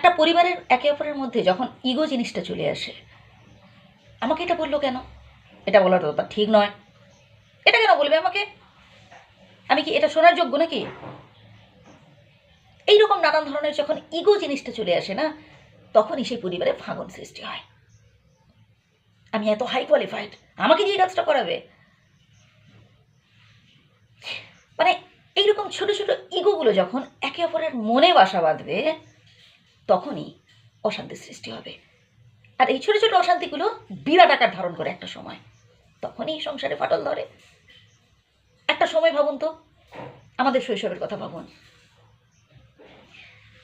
একটা পরিবারের একে অপরের মধ্যে যখন ইগো জিনিসটা চলে আসে, আমাকে এটা বলল কেন? এটা বলাটা তো ঠিক নয়। এটা কেন বলবে আমাকে? আমি কি এটা শোনার যোগ্য নাকি? এইরকম নানান ধরনের যখন ইগো জিনিসটা চলে আসে না, তখনই সেই পরিবারে ভাঙন সৃষ্টি হয়। আমি এত হাই কোয়ালিফাইড আমাকে দিয়ে কাজটা করাবে? মানে এইরকম ছোট ছোট ইগোগুলো যখন একে অপরের মনে বাসা বাঁধবে তখনই অশান্তির সৃষ্টি হবে। আর এই ছোটো ছোটো অশান্তিগুলো বিরাট আকার ধারণ করে একটা সময়। তখনই সংসারে ফাটল ধরে। একটা সময় ভাবুন তো, আমাদের শৈশবের কথা ভাবুন।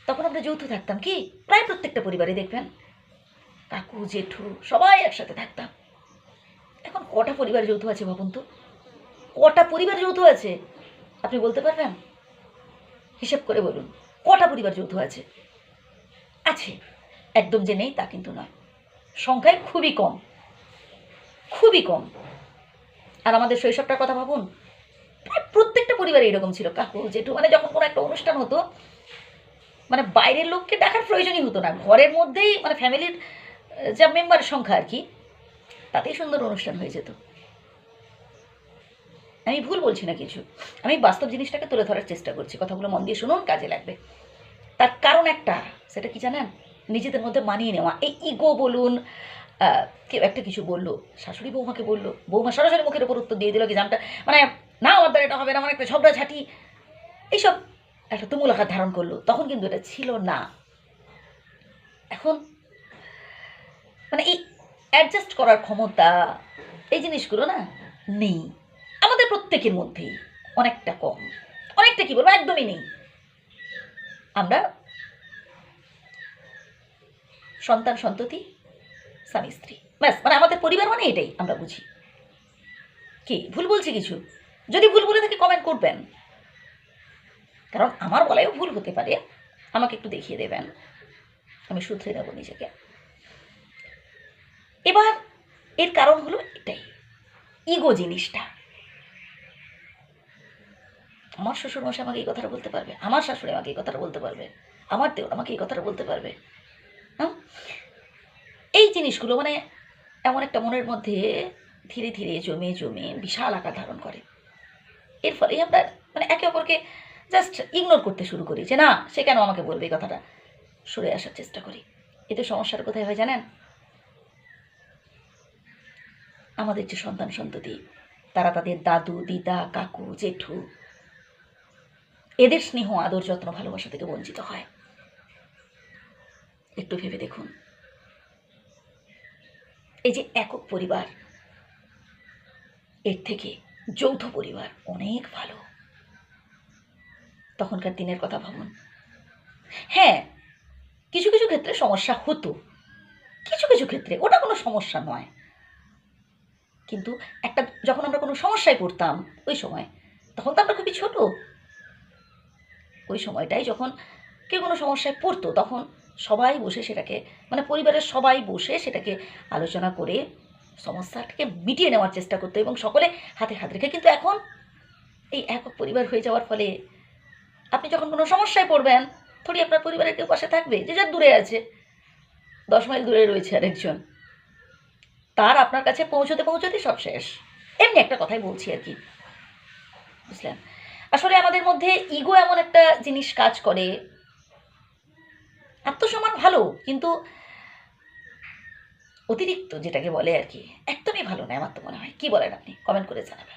তখন আমরা যৌথ থাকতাম কি? প্রায় প্রত্যেকটা পরিবারে দেখবেন। কাকু, জেঠু সবাই একসাথে থাকতাম। এখন কটা পরিবার যৌথ আছে ভাবুন তো? কটা পরিবার যৌথ আছে? আপনি বলতে পারবেন? হিসেব করে বলুন, কটা পরিবার যৌথ আছে? আছে। একদম যে নেই তা কিন্তু নয়। সংখ্যায় খুবই কম। খুবই কম। আর আমাদের শৈশবটার কথা ভাবুন প্রত্যেকটা পরিবারে এরকম ছিল। কাকু, জেঠু মানে যখন কোনো একটা অনুষ্ঠান হতো মানে বাইরের লোককে ডাকার প্রয়োজনই হতো না। ঘরের মধ্যেই মানে ফ্যামিলির যা মেম্বার সংখ্যা আর কি, তাতেই সুন্দর অনুষ্ঠান হয়ে যেত। আমি ভুল বলছি না কিছু। আমি বাস্তব জিনিসটাকে তুলে ধরার চেষ্টা করছি। কথাগুলো মন দিয়ে শুনুন, কাজে লাগবে। তার কারণ একটা, সেটা কি জানেন? নিজেদের মধ্যে মানিয়ে নেওয়া। এই ইগো বলুন কেউ একটা কিছু বলল, শাশুড়ি বৌমাকে বলল, বৌমা সরাসরি মুখের উপর উত্তর দিয়ে দিল কি জানটা মানে না আমার দ্বারা এটা হবে না আমার একটা ঝগড়া ঝাঁটি, এইসব একটা তুমুল আকার ধারণ করল। তখন কিন্তু এটা ছিল না। এখন মানে এই অ্যাডজাস্ট করার ক্ষমতা, এই জিনিসগুলো না নেই। আমাদের প্রত্যেকের মধ্যেই অনেকটা কম। অনেকটা কি বলব? একদমই নেই। আমরা সন্তান সন্ততি, স্বামী স্ত্রী। ব্যাস মানে আমাদের পরিবার মানে এটাই, আমরা বুঝি। কি, ভুল বলছি কিছু? যদি ভুল বলে থাকি কমেন্ট করবেন। কারণ আমার বলায়ও ভুল হতে পারে। আমাকে একটু দেখিয়ে দেবেন। আমি শুধরে দেবো নিজেকে। এবার এর কারণ হলো এটাই। ইগো জিনিসটা। আমার শ্বশুর মশাই আমাকে এই কথাটা বলতে পারবে, আমার শাশুড়ি আমাকে এই কথাটা বলতে পারবে, আমার দেওর আমাকে এই কথাটা বলতে পারবে। হ্যাঁ এই জিনিসগুলো মানে এমন একটা মনের মধ্যে ধীরে ধীরে জমে জমে বিশাল আকার ধারণ করে। এর ফলে আমরা মানে একে অপরকে জাস্ট ইগনোর করতে শুরু করি যে, না, সে কেন আমাকে বলবে এই কথাটা? সরে আসার চেষ্টা করি। এতে সমস্যার কোথায় হয়, জানেন? আমাদের যে সন্তান সন্ততি, তারা তাদের দাদু, দিদা, কাকু, জেঠু এদের স্নেহ, আদর, যত্ন, ভালোবাসা থেকে বঞ্চিত হয়। একটু ভেবে দেখুন। এই যে একক পরিবার, এর থেকে যৌথ পরিবার অনেক ভালো। তখনকার দিনের কথা ভাবুন। হ্যাঁ কিছু কিছু ক্ষেত্রে সমস্যা হতো। কিছু কিছু ক্ষেত্রে ওটা কোনো সমস্যা নয়। কিন্তু একটা যখন আমরা কোনো সমস্যায় পড়তাম ওই সময়, তখন তো আমরা খুবই ছোট। ওই সময়টাই যখন কেউ কোনো সমস্যায় পড়তো, তখন সবাই বসে সেটাকে মানে পরিবারের সবাই বসে সেটাকে আলোচনা করে সমস্যাটাকে মিটিয়ে নেওয়ার চেষ্টা করতো এবং সকলে হাতে হাত রেখে, কিন্তু এখন এই একক পরিবার হয়ে যাওয়ার ফলে আপনি যখন কোনো সমস্যায় পড়বেন, থোড়ি আপনার পরিবারের কেউ পাশে থাকবে, যে যার দূরে আছে, দশ মাইল দূরে রয়েছে আরেকজন, তার আপনার কাছে পৌঁছতে পৌঁছতে সব শেষ। এমনি একটা কথাই বলছি আর কি, বুঝলেন? আসলে আমাদের মধ্যে ইগো এমন একটা জিনিস কাজ করে। আত্মসম্মান ভালো, কিন্তু অতিরিক্ত যেটাকে বলে আর কি, একদমই ভালো নয় আমার তো মনে হয়। কি বলেন আপনি? কমেন্ট করে জানাবেন।